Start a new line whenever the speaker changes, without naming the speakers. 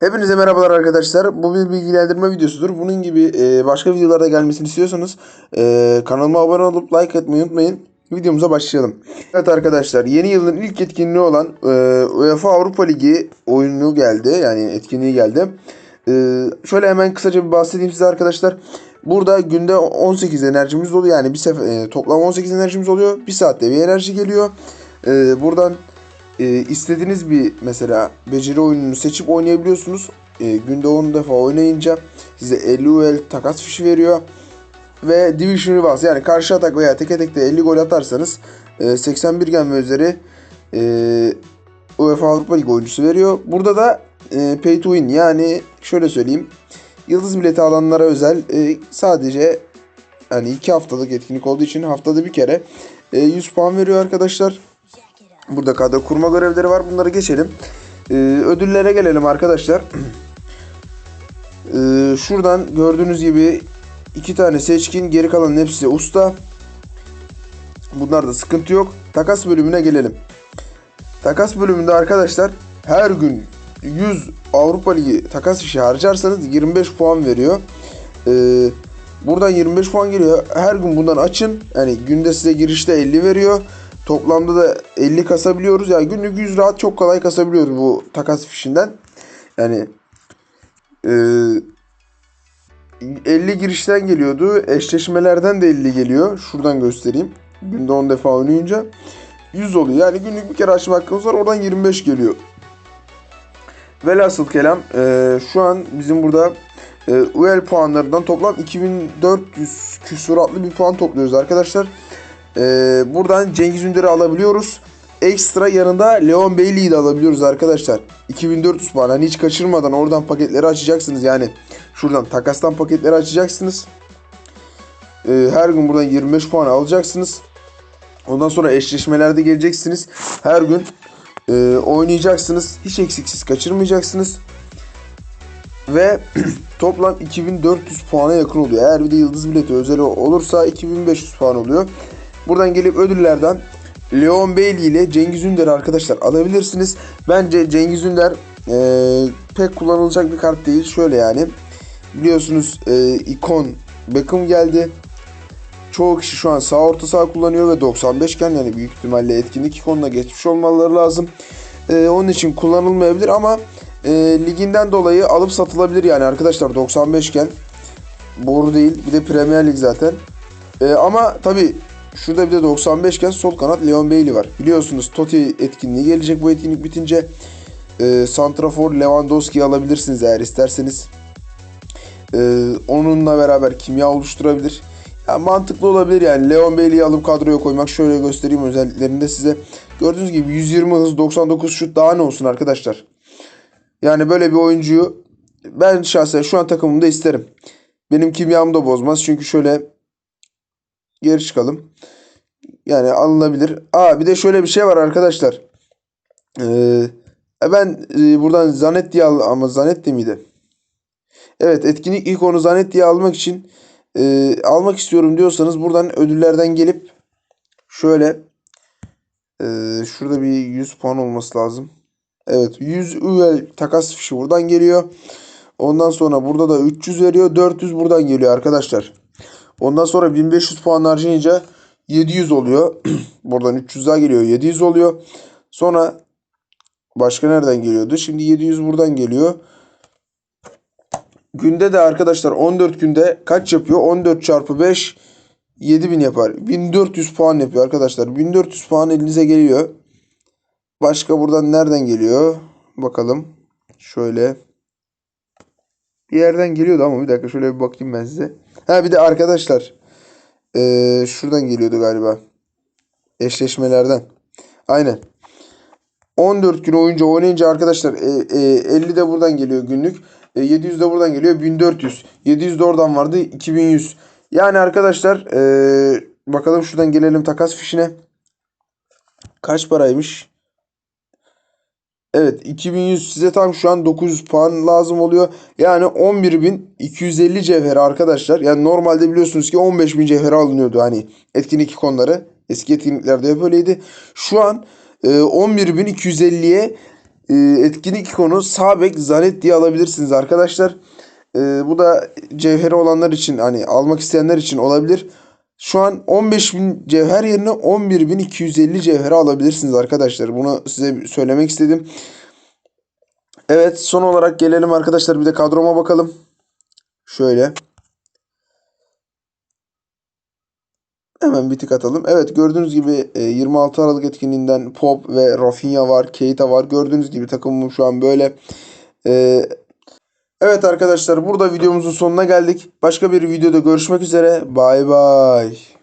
Hepinize merhabalar arkadaşlar. Bu bir bilgilendirme videosudur. Bunun gibi e, başka videolarda gelmesini istiyorsanız e, kanalıma abone olup like atmayı unutmayın. Videomuza başlayalım. Evet arkadaşlar yeni yılın ilk etkinliği olan e, UEFA Avrupa Ligi oyunu geldi. Yani etkinliği geldi. Şöyle hemen kısaca bir bahsedeyim size arkadaşlar. Burada günde 18 enerjimiz oluyor. Yani bir sefer toplam 18 enerjimiz oluyor. Bir saatte bir enerji geliyor. Buradan e, istediğiniz bir mesela beceri oyununu seçip oynayabiliyorsunuz. E, günde 10 defa oynayınca size 50 UL takas fişi veriyor. Ve Division Rivals yani karşı atak veya teke tekte 50 gol atarsanız e, 81 gen ve üzeri e, UEFA Avrupa Ligi oyuncusu veriyor. Burada da e, Pay to Win yani şöyle söyleyeyim. Yıldız bileti alanlara özel e, sadece hani 2 haftalık etkinlik olduğu için haftada bir kere e, 100 puan veriyor arkadaşlar. Burada kadro kurma görevleri var. Bunları geçelim. Ee, ödüllere gelelim arkadaşlar. Ee, şuradan gördüğünüz gibi iki tane seçkin. Geri kalan hepsi usta. Bunlarda sıkıntı yok. Takas bölümüne gelelim. Takas bölümünde arkadaşlar her gün 100 Avrupa Ligi takas işi harcarsanız 25 puan veriyor. Ee, buradan 25 puan geliyor. Her gün bundan açın. Yani günde size girişte 50 veriyor. Toplamda da 50 kasabiliyoruz. Yani günlük 100 rahat çok kolay kasabiliyoruz bu takas fişinden. Yani e, 50 girişten geliyordu. Eşleşmelerden de 50 geliyor. Şuradan göstereyim. Günde 10 defa oynayınca 100 oluyor. Yani günlük bir kere açma hakkımız var. Oradan 25 geliyor. Velhasıl kelam e, şu an bizim burada e, UL puanlarından toplam 2400 küsuratlı bir puan topluyoruz arkadaşlar. Ee, buradan Cengiz Ünder'i alabiliyoruz. Ekstra yanında Leon Bailey'i de alabiliyoruz arkadaşlar. 2400 puan. Hani hiç kaçırmadan oradan paketleri açacaksınız. Yani şuradan takastan paketleri açacaksınız. Ee, her gün buradan 25 puan alacaksınız. Ondan sonra eşleşmelerde geleceksiniz. Her gün e, oynayacaksınız. Hiç eksiksiz kaçırmayacaksınız. Ve toplam 2400 puana yakın oluyor. Eğer bir de yıldız bileti özel olursa 2500 puan oluyor. Buradan gelip ödüllerden Leon Bailey ile Cengiz Ünder arkadaşlar alabilirsiniz. Bence Cengiz Ünder e, pek kullanılacak bir kart değil. Şöyle yani biliyorsunuz e, ikon Beckham geldi. Çoğu kişi şu an sağ orta saha kullanıyor ve 95 iken yani büyük ihtimalle etkinlik ikonuna geçmiş olmaları lazım. E, onun için kullanılmayabilir ama e, liginden dolayı alıp satılabilir yani arkadaşlar 95 iken boru değil. Bir de Premier Lig zaten. E, ama tabi Şurada bir de 95 iken sol kanat Leon Bailey var. Biliyorsunuz Totti etkinliği gelecek bu etkinlik bitince. E, Santrafor Lewandowski'yi alabilirsiniz eğer isterseniz. E, onunla beraber kimya oluşturabilir. Ya, mantıklı olabilir yani. Leon Bailey'i alıp kadroya koymak. Şöyle göstereyim özelliklerini de size. Gördüğünüz gibi 120 hız 99 şut daha ne olsun arkadaşlar. Yani böyle bir oyuncuyu ben şahsen şu an takımımda isterim. Benim kimyamı da bozmaz. Çünkü şöyle geri çıkalım. Yani alınabilir. Aa bir de şöyle bir şey var arkadaşlar. Ee, ben e, buradan Zanetti al ama Zanetti miydi? Evet etkinlik ilk onu Zanetti almak için e, almak istiyorum diyorsanız buradan ödüllerden gelip şöyle e, şurada bir 100 puan olması lazım. Evet 100 üvel takas fişi buradan geliyor. Ondan sonra burada da 300 veriyor. 400 buradan geliyor arkadaşlar. Ondan sonra 1500 puan harcayınca 700 oluyor. Buradan 300 daha geliyor. 700 oluyor. Sonra başka nereden geliyordu? Şimdi 700 buradan geliyor. Günde de arkadaşlar 14 günde kaç yapıyor? 14 çarpı 5 7000 yapar. 1400 puan yapıyor arkadaşlar. 1400 puan elinize geliyor. Başka buradan nereden geliyor? Bakalım. Şöyle. Bir yerden geliyordu ama bir dakika şöyle bir bakayım ben size. Ha bir de arkadaşlar. Ee, şuradan geliyordu galiba. Eşleşmelerden. Aynen. 14 gün oyunca oynayınca arkadaşlar e, e, 50 de buradan geliyor günlük. E, 700 de buradan geliyor. 1400. 700 de oradan vardı. 2100. Yani arkadaşlar e, bakalım şuradan gelelim takas fişine. Kaç paraymış? Evet 2100 size tam şu an 900 puan lazım oluyor. Yani 11.250 cevher arkadaşlar. Yani normalde biliyorsunuz ki 15.000 cevher alınıyordu hani etkinlik ikonları. Eski etkinliklerde hep öyleydi. Şu an e, 11.250'ye e, etkinlik ikonu sağ bek Zanetti alabilirsiniz arkadaşlar. E, bu da cevheri olanlar için hani almak isteyenler için olabilir. Şu an 15.000 cevher yerine 11.250 cevheri alabilirsiniz arkadaşlar. Bunu size söylemek istedim. Evet son olarak gelelim arkadaşlar bir de kadroma bakalım. Şöyle. Hemen bir tık atalım. Evet gördüğünüz gibi e, 26 Aralık etkinliğinden Pop ve Rafinha var. Keita var. Gördüğünüz gibi takımım şu an böyle. E, evet arkadaşlar burada videomuzun sonuna geldik. Başka bir videoda görüşmek üzere. Bay bay.